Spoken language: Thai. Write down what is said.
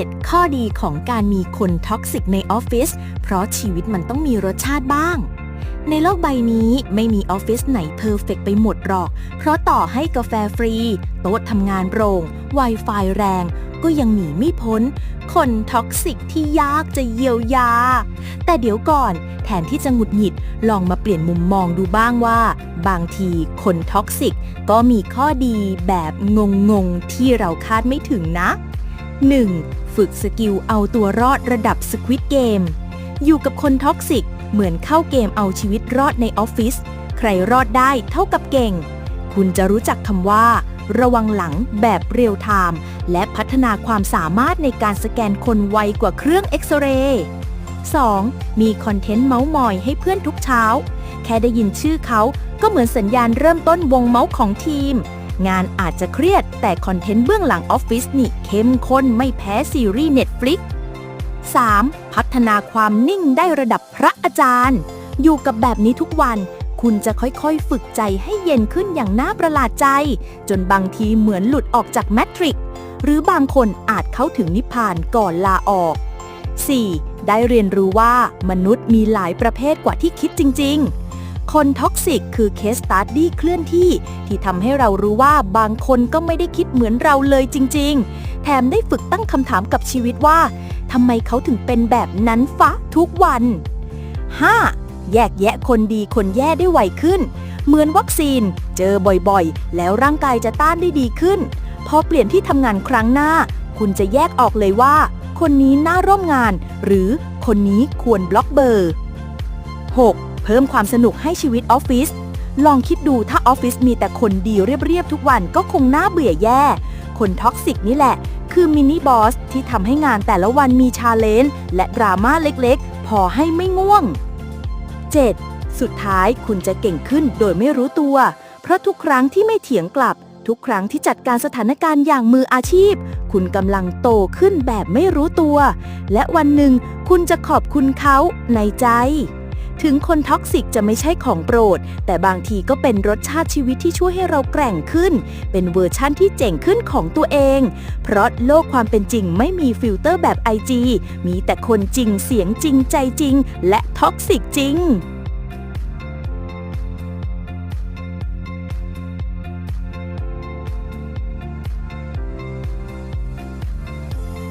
7 ข้อดีของการมีคนท็อกซิกในออฟฟิศ เพราะชีวิตมันต้องมีรสชาติบ้าง ในโลกใบนี้ไม่มีออฟฟิศไหนเพอร์เฟกไปหมดหรอก เพราะต่อให้กาแฟฟรี โต๊ะทำงานโปร่ง Wi-Fi แรง ก็ยังหนีไม่พ้น คนท็อกซิกที่ยากจะเยียวยา แต่เดี๋ยวก่อนแทนที่จะหงุดหงิดลองมาเปลี่ยนมุมมองดูบ้างว่า บางทีคนท็อกซิกก็มีข้อดีแบบงงๆที่เราคาดไม่ถึงนะ 1. ฝึกสกิลเอาตัวรอดระดับสควิตเกม อยู่กับคนท็อกซิก เหมือนเข้าเกมเอาชีวิตรอดในออฟฟิศ ใครรอดได้เท่ากับเก่ง คุณจะรู้จักคำว่า ระวังหลังแบบเรียลไทม์และพัฒนาความสามารถในการสแกนคนไวกว่าเครื่องเอ็กซเรย์ 2. มีคอนเทนต์เมาส์มอยให้เพื่อนทุกเช้า แค่ได้ยินชื่อเขาก็เหมือนสัญญาณเริ่มต้นวงเมาส์ของทีม งานอาจจะเครียด แต่คอนเทนต์เบื้องหลังออฟฟิศนี่เข้มข้นไม่แพ้ซีรีส์ Netflix 3. พัฒนาความนิ่งได้ระดับพระอาจารย์ อยู่กับแบบนี้ทุกวัน คุณจะค่อยๆ ฝึกใจให้เย็นขึ้นอย่างน่าประหลาดใจ จนบางทีเหมือนหลุดออกจากแมทริกหรือบางคนอาจเข้าถึงนิพพานก่อนลาออก 4. ได้เรียนรู้ว่ามนุษย์มีหลายประเภทกว่าที่คิดจริง ๆ คนท็อกซิกคือเคสตัดดี้เคลื่อนที่ ที่ทำให้เรารู้ว่าบางคนก็ไม่ได้คิดเหมือนเราเลยจริง ๆ แถมได้ฝึกตั้งคำถามกับชีวิตว่าทำไมเขาถึงเป็นแบบนั้นฟะทุกวัน 5. แยกแยะคนดีคนแย่ได้ไวขึ้น เหมือนวัคซีน เจอบ่อยๆ แล้วร่างกายจะต้านได้ดีขึ้น พอเปลี่ยนที่ทำงานครั้งหน้า คุณจะแยกออกเลยว่า คนนี้น่าร่วมงาน หรือคนนี้ควรบล็อกเบอร์ 6. เพิ่มความสนุกให้ชีวิตออฟฟิศลองคิดดูถ้าออฟฟิศมีแต่คนดีเรียบๆทุกวันก็คงน่าเบื่อแย่ คนท็อกซิกนี่แหละ คือมินิบอสที่ทำให้งานแต่ละวันมีชาเลนจ์และดราม่าเล็กๆ พอให้ไม่ง่วง 7. สุดท้ายคุณจะเก่งขึ้นโดยไม่รู้ตัว เพราะทุกครั้งที่ไม่เถียงกลับ ทุกครั้งที่จัดการสถานการณ์อย่างมืออาชีพ คุณกำลังโตขึ้นแบบไม่รู้ตัว และวันหนึ่งคุณจะขอบคุณเขาในใจ ถึงคนท็อกซิกจะไม่ใช่ของโปรด แต่บางทีก็เป็นรสชาติชีวิตที่ช่วยให้เราแกร่งขึ้น เป็นเวอร์ชั่นที่เจ๋งขึ้นของตัวเอง เพราะโลกความเป็นจริงไม่มีฟิลเตอร์แบบ IG มีแต่คนจริงเสียงจริงใจจริง และท็อกซิกจริง